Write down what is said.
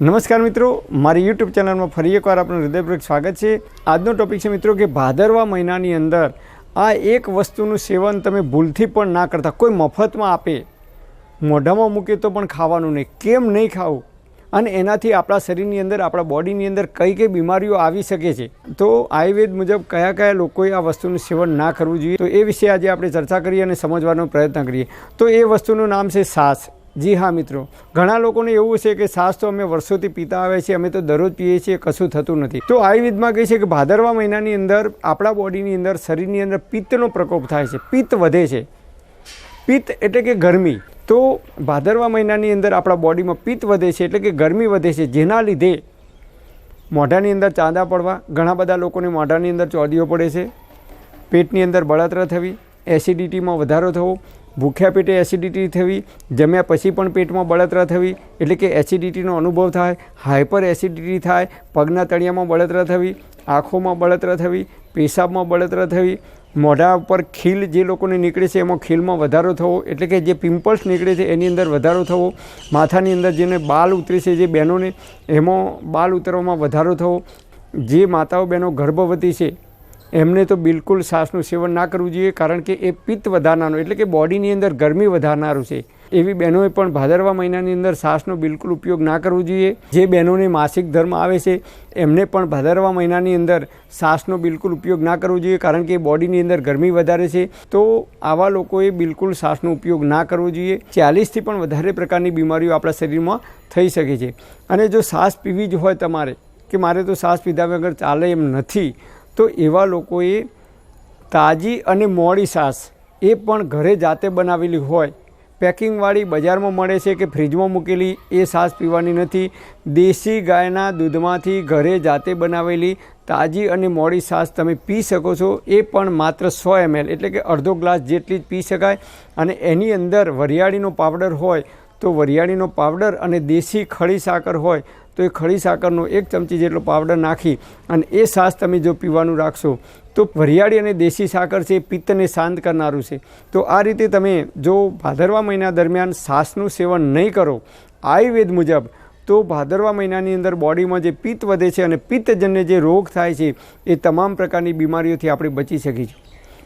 નમસ્કાર મિત્રો, મારી યુટ્યુબ ચેનલમાં ફરી એકવાર આપનું હૃદયપૂર્વક સ્વાગત છે. આજનો ટોપિક છે મિત્રો કે ભાદરવા મહિનાની અંદર આ એક વસ્તુનું સેવન તમે ભૂલથી પણ ના કરતા, કોઈ મફતમાં આપે. મોઢામાં મૂકે તો પણ ખાવાનું નહીં. કેમ નહીં ખાવું? અને એનાથી આપણા શરીરની અંદર, આપણા બોડીની અંદર કઈ કઈ બીમારીઓ આવી શકે છે? તો આયુર્વેદ મુજબ કયા કયા લોકોએ આ વસ્તુનું સેવન ના કરવું જોઈએ? તો એ વિશે આજે આપણે ચર્ચા કરીએ અને સમજવાનો પ્રયત્ન કરીએ. તો એ વસ્તુનું નામ છે સાસ. જી હા, મિત્રો. ઘણા લોકોને એવું છે કે સાસ તો અમે વર્ષોથી પીતા આવે છે, અમે તો દરરોજ પીએ છીએ, કશું થતું નથી. તો આયુર્વેદમાં કહે છે કે ભાદરવા મહિનાની અંદર આપણા બોડીની અંદર, શરીરની અંદર પિત્તનો પ્રકોપ થાય છે. પિત્ત વધે છે. પિત્ત એટલે કે ગરમી. તો ભાદરવા મહિનાની અંદર આપણા બોડીમાં પિત્ત વધે છે એટલે કે ગરમી વધે છે. જેના લીધે મોઢાની અંદર ચાંદા પડવા, ઘણા બધા લોકોને મોઢાની અંદર ચોદીઓ પડે છે. પેટની અંદર બળતરા થવી, એસિડિટીમાં વધારો થવો ભૂખ્યા પેટે એસિડિટી થવી, જમ્યા પછી પણ પેટમાં બળતરા થવી, એટલે કે એસિડિટીનો અનુભવ થાય હાઇપર એસિડિટી થાય, પગના તળિયામાં બળતરા થવી, આંખોમાં બળતરા થવી, પેશાબમાં બળતરા થવી, મોઢા ઉપર ખીલ જે લોકોને નીકળે છે એમાં ખીલમાં વધારો થવો, એટલે કે જે પિમ્પલ્સ નીકળે છે એની અંદર વધારો થવો, માથાની અંદર જેને બાલ ઉતરે છે જે બહેનોને, એમાં બાલ ઉતરવામાં વધારો થવો, જે માતાઓ બહેનો ગર્ભવતી છે એમને તો બિલકુલ શ્વાસનું સેવન ના કરવું જોઈએ, કારણ કે એ પિત્ત વધારનારું, એટલે કે બોડીની અંદર ગરમી વધારનારું છે. એવી બહેનોએ પણ ભાદરવા મહિનાની અંદર શ્વાસનો બિલકુલ ઉપયોગ ના કરવો જોઈએ. જે બહેનોને માસિક ધર્મ આવે છે, એમને પણ ભાદરવા મહિનાની અંદર શ્વાસનો બિલકુલ ઉપયોગ ના કરવો જોઈએ, કારણ કે બોડીની અંદર ગરમી વધારે છે. તો આવા લોકોએ બિલકુલ શ્વાસનો ઉપયોગ ના કરવો જોઈએ. ચાલીસથી પણ વધારે પ્રકારની બીમારીઓ આપણા શરીરમાં થઈ શકે છે. અને જો શ્વાસ પીવી જ હોય તમારે, કે મારે તો શ્વાસ પીધા વગર ચાલે એમ નથી તો એવા લોકોએ તાજી અને મોડી છાશ એ પણ ઘરે જાતે બનાવેલી હોય. પેકિંગવાળી બજારમાં મળે છે કે ફ્રીજમાં મૂકેલી એ છાશ પીવાની નથી. દેશી ગાયના દૂધમાંથી ઘરે જાતે બનાવેલી તાજી અને મોડી છાશ તમે પી શકો છો. એ પણ માત્ર સો એમએલ એટલે કે અડધો ગ્લાસ જેટલી જ પી શકાય. અને એની અંદર વરિયાળીનો પાવડર હોય તો વરિયાળીનો પાવડર અને દેશી ખડી સાકર હોય, તો એ ખડી સાકરનો એક ચમચી જેટલો પાવડર નાખી અને એ છાશ તમે જો પીવાનું રાખશો, તો વરિયાળી અને દેશી સાકર છે એ પિત્તને શાંત કરનારું છે. તો આ રીતે તમે જો ભાદરવા મહિના દરમિયાન છાશનું સેવન નહીં કરો, આયુર્વેદ મુજબ, તો ભાદરવા મહિનાની અંદર બોડીમાં જે પિત્ત વધે છે અને પિત્તજન્ય જે રોગ થાય છે, એ તમામ પ્રકારની બીમારીઓથી આપણે બચી શકીશું.